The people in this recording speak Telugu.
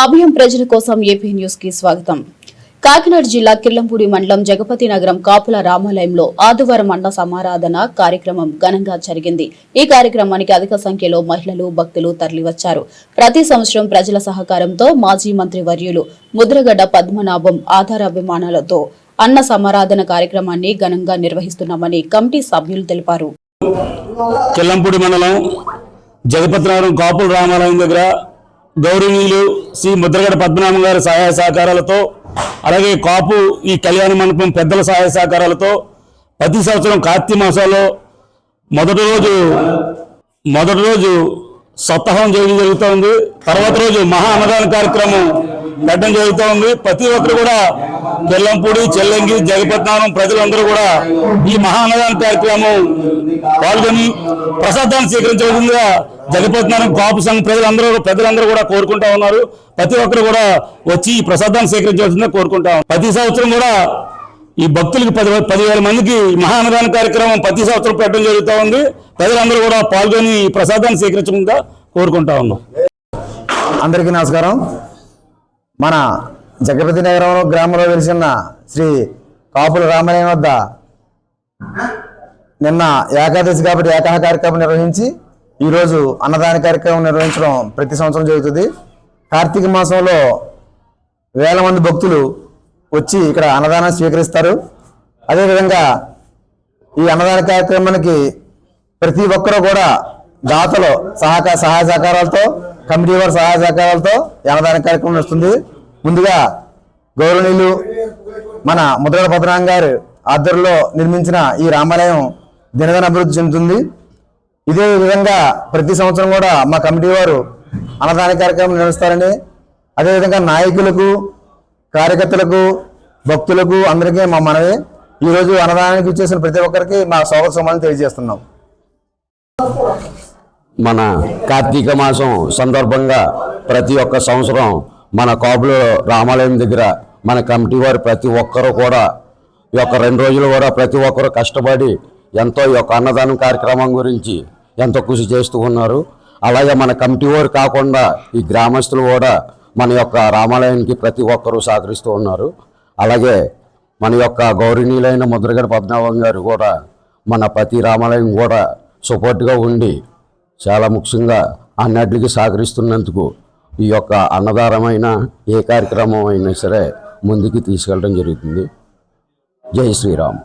అభయం ప్రజల కోసం ఏపీ న్యూస్కి స్వాగతం. కాకినాడ జిల్లా కిల్లంపూడి మండలం జగపతి నగరం కాపుల రామాలయంలో ఆదివారం అన్న సమారాధన కార్యక్రమం ఘనంగా జరిగింది. ఈ కార్యక్రమానికి అధిక సంఖ్యలో మహిళలు భక్తులు తరలివచ్చారు. ప్రతి సంవత్సరం ప్రజల సహకారంతో మాజీ మంత్రి వర్యులు ముద్రగడ్డ పద్మనాభం ఆధారాభిమానాలతో అన్న సమారాధన కార్యక్రమాన్ని ఘనంగా నిర్వహిస్తున్నామని కమిటీ సభ్యులు తెలిపారు. కిల్లంపూడి మండలం జగపతినగరం కాపుల రామాలయం దగ్గర గౌరవీయులు శ్రీ ముద్రగడ పద్మనాభం గారి సహాయ సహకారాలతో అలాగే కాపు ఈ కళ్యాణ మండపం పెద్దల సహాయ సహకారాలతో ప్రతి సంవత్సరం కార్తీక మాసంలో మొదటి రోజు మొదటి రోజు సప్తాహం చేయడం జరుగుతూ ఉంది తర్వాత రోజు మహా అన్నదాన కార్యక్రమం పెట్టడం జరుగుతూ ఉంది ప్రతి ఒక్కరు కూడా బెల్లంపూడి చెల్లంగి జగపట్నం ప్రజలందరూ కూడా ఈ మహా అన్నదాన కార్యక్రమం పాల్గొని ప్రసాదాన్ని స్వీకరించవలసిందిగా జగపతినారాయణ కాపు సంఘ ప్రజలందరూ పెద్దలందరూ కూడా కోరుకుంటా ఉన్నారు. ప్రతి ఒక్కరు కూడా వచ్చి ఈ ప్రసాదాన్ని స్వీకరించవలసిందిగా కోరుకుంటా ప్రతి సంవత్సరం కూడా ఈ భక్తులకి పది పదివేల మందికి మహానదాన మహా కార్యక్రమం ప్రతి సంవత్సరం పెట్టడం జరుగుతూ ఉంది. ప్రజలందరూ కూడా పాల్గొని ఈ ప్రసాదాన్ని స్వీకరించకుండా కోరుకుంటా ఉన్నాం. అందరికీ నమస్కారం. మన జగపతి నగరం గ్రామంలో వెలిసిన శ్రీ కాపుల రామాలయం వద్ద నిన్న ఏకాదశి కాబట్టి ఏకాహ కార్యక్రమం నిర్వహించి ఈరోజు అన్నదాన కార్యక్రమం నిర్వహించడం ప్రతి సంవత్సరం జరుగుతుంది. కార్తీక మాసంలో వేల మంది భక్తులు వచ్చి ఇక్కడ అన్నదానం స్వీకరిస్తారు. అదేవిధంగా ఈ అన్నదాన కార్యక్రమానికి ప్రతి ఒక్కరూ కూడా దాతలు సహకార సహాయ సహకారాలతో కమిటీ వారి సహాయ సహకారాలతో ఈ అన్నదాన కార్యక్రమం నడుస్తుంది. ముందుగా గౌరవనీయులు మన ముద్రగడ పద్మనాభం గారు ఆధ్వర్యంలో నిర్మించిన ఈ రామాలయం దినదిన అభివృద్ధి చెందుతుంది. ఇదే విధంగా ప్రతి సంవత్సరం కూడా మా కమిటీ వారు అన్నదాన కార్యక్రమం నిర్వహిస్తారని అదేవిధంగా నాయకులకు కార్యకర్తలకు భక్తులకు అందరికీ మా మనవి. ఈరోజు అన్నదానానికి ఇచ్చేసిన ప్రతి ఒక్కరికి మా స్వాగత సమానం తెలియజేస్తున్నాం. మన కార్తీక మాసం సందర్భంగా ప్రతి ఒక్క సంవత్సరం మన కాపుల రామాలయం దగ్గర మన కమిటీ వారు ప్రతి ఒక్కరు కూడా ఈ యొక్క రెండు రోజులు కూడా ప్రతి ఒక్కరు కష్టపడి ఎంతో ఈ యొక్క అన్నదానం కార్యక్రమం గురించి ఎంతో కృషి చేస్తూ ఉన్నారు. అలాగే మన కమిటీ వారు కాకుండా ఈ గ్రామస్తులు కూడా మన యొక్క రామాలయానికి ప్రతి ఒక్కరూ సహకరిస్తూ ఉన్నారు. అలాగే మన యొక్క గౌరవనీయులైన ముద్రగడ పద్మనాభం గారు కూడా మన ప్రతి రామాలయం కూడా సపోర్ట్గా ఉండి చాలా ముఖ్యంగా అన్నిటికీ సహకరిస్తున్నందుకు ఈ యొక్క అన్నదారమైన ఏ కార్యక్రమం అయినా సరే ముందుకు తీసుకెళ్ళడం జరుగుతుంది. జై శ్రీరామ్.